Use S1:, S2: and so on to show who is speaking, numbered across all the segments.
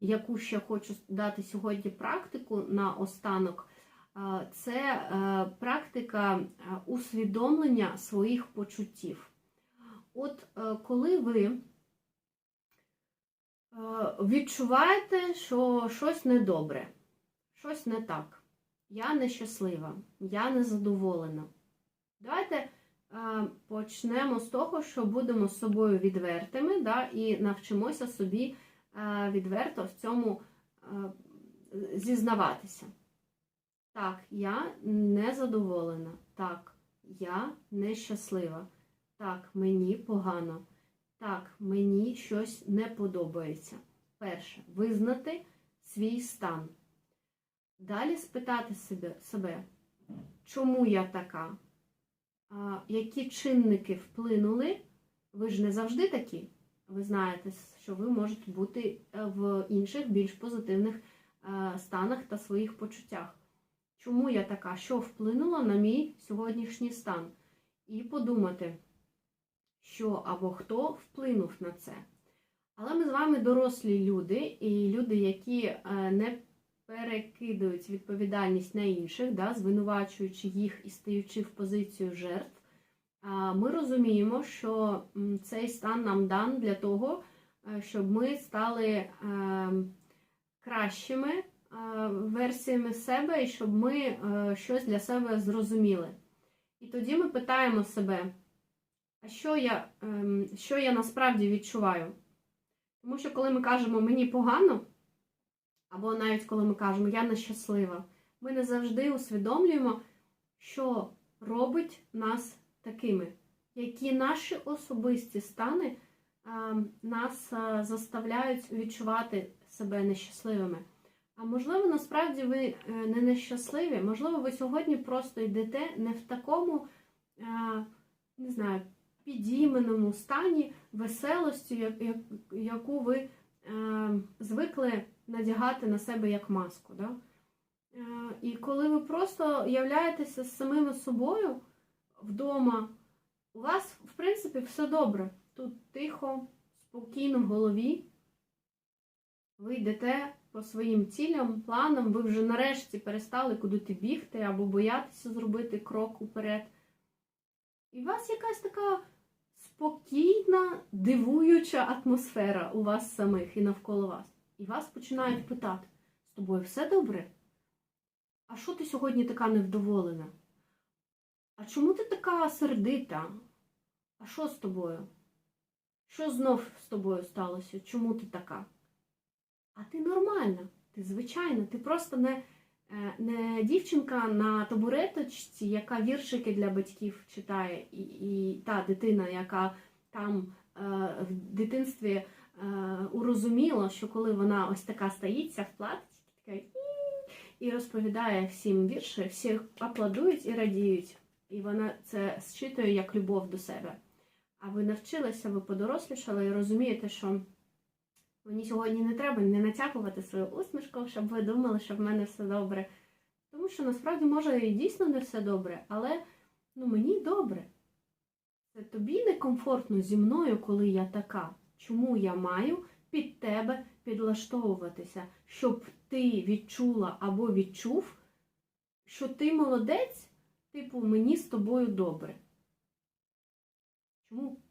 S1: яку ще хочу дати сьогодні практику на останок, це е, практика е, усвідомлення своїх почуттів. От е, коли ви відчуваєте, що щось недобре, щось не так, я нещаслива, я незадоволена. Давайте почнемо з того, що будемо з собою відвертими да, і навчимося собі відверто в цьому е, зізнаватися. Так, я незадоволена. Так, я нещаслива. Так, мені погано. Так, мені щось не подобається. Перше, визнати свій стан. Далі спитати себе, себе чому я така? А, які чинники вплинули? Ви ж не завжди такі. Ви знаєте, що ви можете бути е, в інших більш позитивних е, станах та своїх почуттях. Чому я така? Що вплинуло на мій сьогоднішній стан? І подумати, що або хто вплинув на це. Але ми з вами дорослі люди, і люди, які е, не перекидують відповідальність на інших, да, звинувачуючи їх і стаючи в позицію жертв, ми розуміємо, що цей стан нам дан для того, е, щоб ми стали е, кращими е, версіями себе і щоб ми е, щось для себе зрозуміли. І тоді ми питаємо себе, а що я, ем, що я насправді відчуваю? Тому що коли ми кажемо мені погано, або навіть коли ми кажемо я нещаслива, ми не завжди усвідомлюємо, що робить нас такими, які наші особисті стани нас заставляють відчувати себе нещасливими. А можливо, насправді ви е, не нещасливі, можливо, ви сьогодні просто йдете не в такому, не знаю, підійменому стані веселості, як- як- яку ви е, звикли надягати на себе як маску. Да? Е, І коли ви просто являєтеся самими собою вдома, у вас, в принципі, все добре. Тут тихо, спокійно в голові. Ви йдете по своїм цілям, планам, ви вже нарешті перестали куди бігти або боятися зробити крок уперед. І у вас якась така спокійна, дивуюча атмосфера у вас самих і навколо вас. І вас починають питати: з тобою все добре? А що ти сьогодні така невдоволена? А чому ти така сердита? А що з тобою? Що знов з тобою сталося? Чому ти така? А ти нормальна, ти звичайна, ти просто не, е, не дівчинка на табуреточці, яка віршики для батьків читає, і, і та дитина, яка там е, в дитинстві е, урозуміла, що коли вона ось така стоїться в платці, така «І», розповідає всім вірші, всі аплодують і радіють. І вона це зчитує як любов до себе. А ви навчилися, ви подорослішали і розумієте, що мені сьогодні не треба не натякувати свою усмішку, щоб ви думали, що в мене все добре. Тому що насправді може і дійсно не все добре, але ну, мені добре. Це тобі некомфортно зі мною, коли я така. Чому я маю під тебе підлаштовуватися, щоб ти відчула або відчув, що ти молодець, типу, мені з тобою добре. Чому?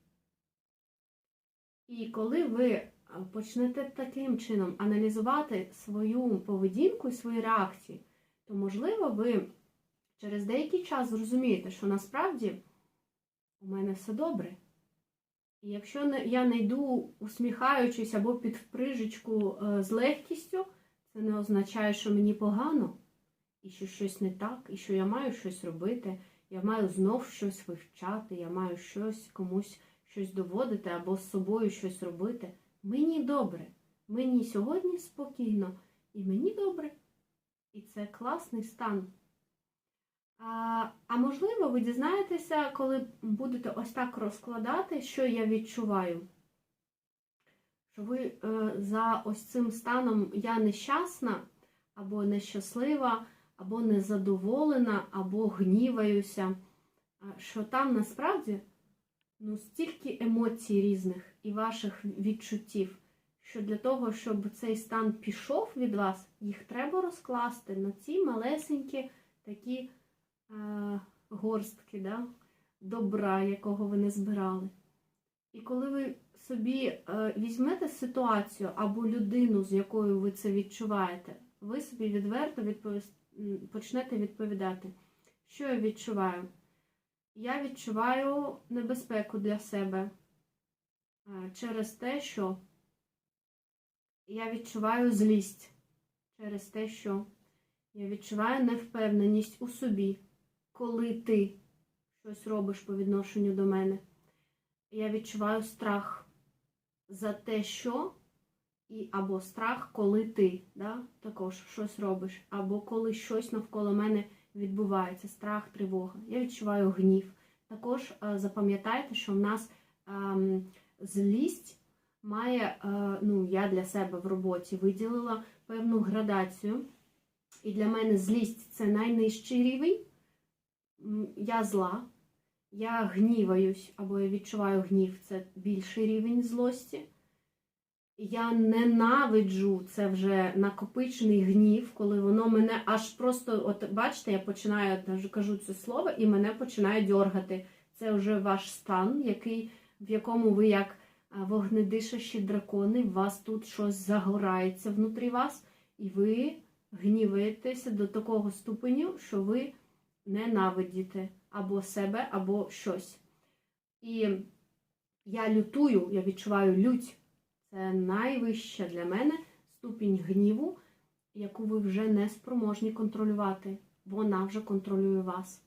S1: І коли ви почнете таким чином аналізувати свою поведінку і свої реакції, то, можливо, ви через деякий час зрозумієте, що насправді у мене все добре. І якщо я не йду усміхаючись або під вприжечку е, з легкістю, це не означає, що мені погано, і що щось не так, і що я маю щось робити, я маю знов щось вивчати, я маю щось комусь щось доводити або з собою щось робити. Мені добре. Мені сьогодні спокійно, і мені добре. І це класний стан. А, а можливо, ви дізнаєтеся, коли будете ось так розкладати, що я відчуваю. Що ви е, за ось цим станом я нещасна, або нещаслива, або незадоволена, або гніваюся, що там насправді ну, стільки емоцій різних і ваших відчуттів, що для того, щоб цей стан пішов від вас, їх треба розкласти на ці малесенькі такі е, горстки да, добра, якого ви не збирали. І коли ви собі е, візьмете ситуацію або людину, з якою ви це відчуваєте, ви собі відверто відповіс... почнете відповідати, що я відчуваю. Я відчуваю небезпеку для себе е, через те, що я відчуваю злість через те, що я відчуваю невпевненість у собі, коли ти щось робиш по відношенню до мене. Я відчуваю страх за те, що, і або страх, коли ти да, також щось робиш, або коли щось навколо мене відбувається, страх, тривога. Я відчуваю гнів. Також е, запам'ятайте, що в нас ем, злість має, е, ну, я для себе в роботі виділила певну градацію. І для мене злість це найнижчий рівень. Я зла, я гніваюсь або я відчуваю гнів це більший рівень злості. Я ненавиджу це вже накопичений гнів, коли воно мене аж просто, от бачите, я починаю даже кажу це слово, і мене починає дьоргати. Це вже ваш стан, який, в якому ви як вогнедишащі дракони, у вас тут щось загорається внутрі вас, і ви гніваєтеся до такого ступеню, що ви ненавидіте або себе, або щось. І я лютую, я відчуваю лють. Це найвища для мене ступінь гніву, яку ви вже не спроможні контролювати. Вона вже контролює вас.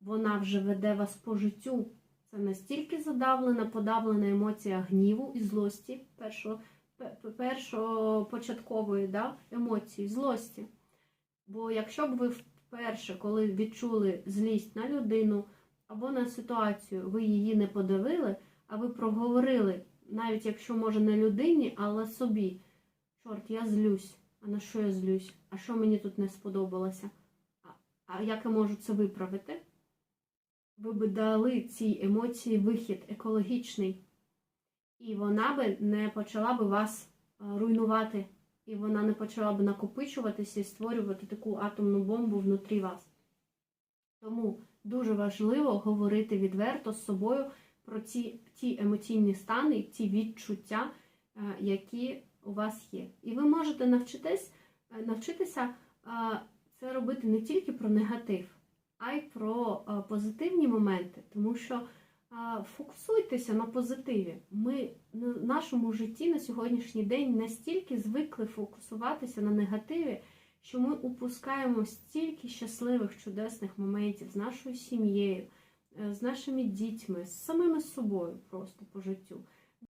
S1: Вона вже веде вас по життю. Це настільки задавлена, подавлена емоція гніву і злості, першого, пе- першопочаткової да, емоції, злості. Бо якщо б ви вперше, коли відчули злість на людину або на ситуацію, ви її не подавили, а ви проговорили, навіть якщо може не людині, але собі. Чорт, я злюсь. А на що я злюсь? А що мені тут не сподобалося? А, а як я можу це виправити? Ви би дали цій емоції вихід екологічний, і вона би не почала би вас е, руйнувати, і вона не почала б накопичуватися і створювати таку атомну бомбу внутрі вас. Тому дуже важливо говорити відверто з собою про ці, ті емоційні стани, ті відчуття, е, які у вас є. І ви можете навчитись, е, навчитися е, це робити не тільки про негатив, а й про позитивні моменти, тому що фокусуйтеся на позитиві. Ми на нашому житті на сьогоднішній день настільки звикли фокусуватися на негативі, що ми упускаємо стільки щасливих, чудесних моментів з нашою сім'єю, з нашими дітьми, з самими собою просто по життю.